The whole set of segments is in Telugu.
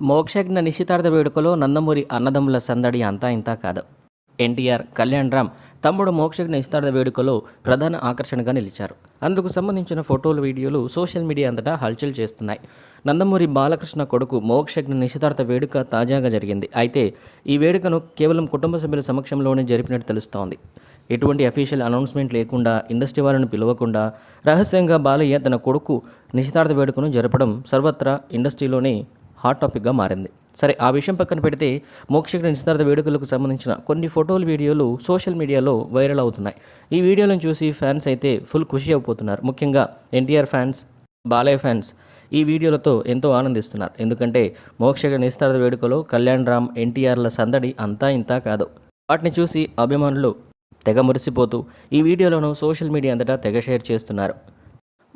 మోక్షజ్ఞ నిశ్చితార్థ వేడుకలో నందమూరి అన్నదమ్ముల సందడి అంతా ఇంతా కాదు. ఎన్టీఆర్ కళ్యాణ్ రామ్ తమ్ముడు మోక్షజ్ఞ నిశ్చితార్థ వేడుకలో ప్రధాన ఆకర్షణగా నిలిచారు. అందుకు సంబంధించిన ఫోటోలు వీడియోలు సోషల్ మీడియా అంతటా హల్చల్ చేస్తున్నాయి. నందమూరి బాలకృష్ణ కొడుకు మోక్షజ్ఞ నిశ్చితార్థ వేడుక తాజాగా జరిగింది. అయితే ఈ వేడుకను కేవలం కుటుంబ సభ్యుల సమక్షంలోనే జరిపినట్టు తెలుస్తోంది. ఎటువంటి అఫీషియల్ అనౌన్స్మెంట్ లేకుండా ఇండస్ట్రీ వారిని పిలవకుండా రహస్యంగా బాలయ్య తన కొడుకు నిశ్చితార్థ వేడుకను జరపడం సర్వత్రా ఇండస్ట్రీలోనే హాట్ టాపిక్గా మారింది. సరే ఆ విషయం పక్కన పెడితే మోక్షకుడి నిశ్చితార్థ వేడుకలకు సంబంధించిన కొన్ని ఫోటోలు వీడియోలు సోషల్ మీడియాలో వైరల్ అవుతున్నాయి. ఈ వీడియోలను చూసి ఫ్యాన్స్ అయితే ఫుల్ ఖుషి అయిపోతున్నారు. ముఖ్యంగా ఎన్టీఆర్ ఫ్యాన్స్ బాలయ్య ఫ్యాన్స్ ఈ వీడియోలతో ఎంతో ఆనందిస్తున్నారు. ఎందుకంటే మోక్షకుడి నిశ్చితార్థ వేడుకలో కళ్యాణ్ రామ్ ఎన్టీఆర్ల సందడి అంతా ఇంతా కాదు. వాటిని చూసి అభిమానులు తెగ మురిసిపోతూ ఈ వీడియోలను సోషల్ మీడియా అంతటా తెగ షేర్ చేస్తున్నారు.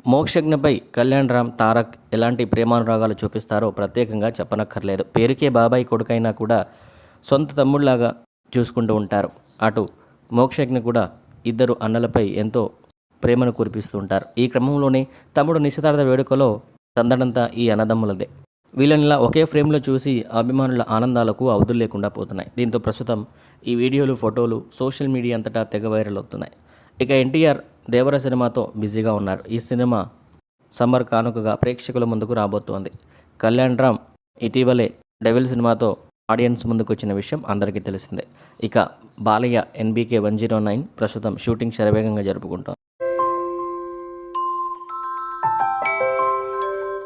మోక్షజ్ఞపై కళ్యాణ్ రామ్ తారక్ ఎలాంటి ప్రేమానురాగాలు చూపిస్తారో ప్రత్యేకంగా చెప్పనక్కర్లేదు. పేరుకే బాబాయ్ కొడుకైనా కూడా సొంత తమ్ముళ్ళాగా చూసుకుంటూ ఉంటారు. అటు మోక్షజ్ఞ కూడా ఇద్దరు అన్నలపై ఎంతో ప్రేమను కురిపిస్తూ ఉంటారు. ఈ క్రమంలోనే తమ్ముడు నిశ్చితార్థ వేడుకలో సందడంతా ఈ అన్నదమ్ములదే. వీళ్ళనిలా ఒకే ఫ్రేమ్లో చూసి అభిమానుల ఆనందాలకు అవధులు లేకుండా పోతున్నాయి. దీంతో ప్రస్తుతం ఈ వీడియోలు ఫోటోలు సోషల్ మీడియా అంతటా తెగ వైరల్ అవుతున్నాయి. ఇక ఎన్టీఆర్ దేవర సినిమాతో బిజీగా ఉన్నారు. ఈ సినిమా సమ్మర్ కానుకగా ప్రేక్షకుల ముందుకు రాబోతోంది. కళ్యాణ్ రామ్ ఇటీవలే డెవిల్ సినిమాతో ఆడియన్స్ ముందుకు వచ్చిన విషయం అందరికీ తెలిసిందే. ఇక Balayya NBK one zero nine ప్రస్తుతం షూటింగ్ శరవేగంగా జరుపుకుంటోంది.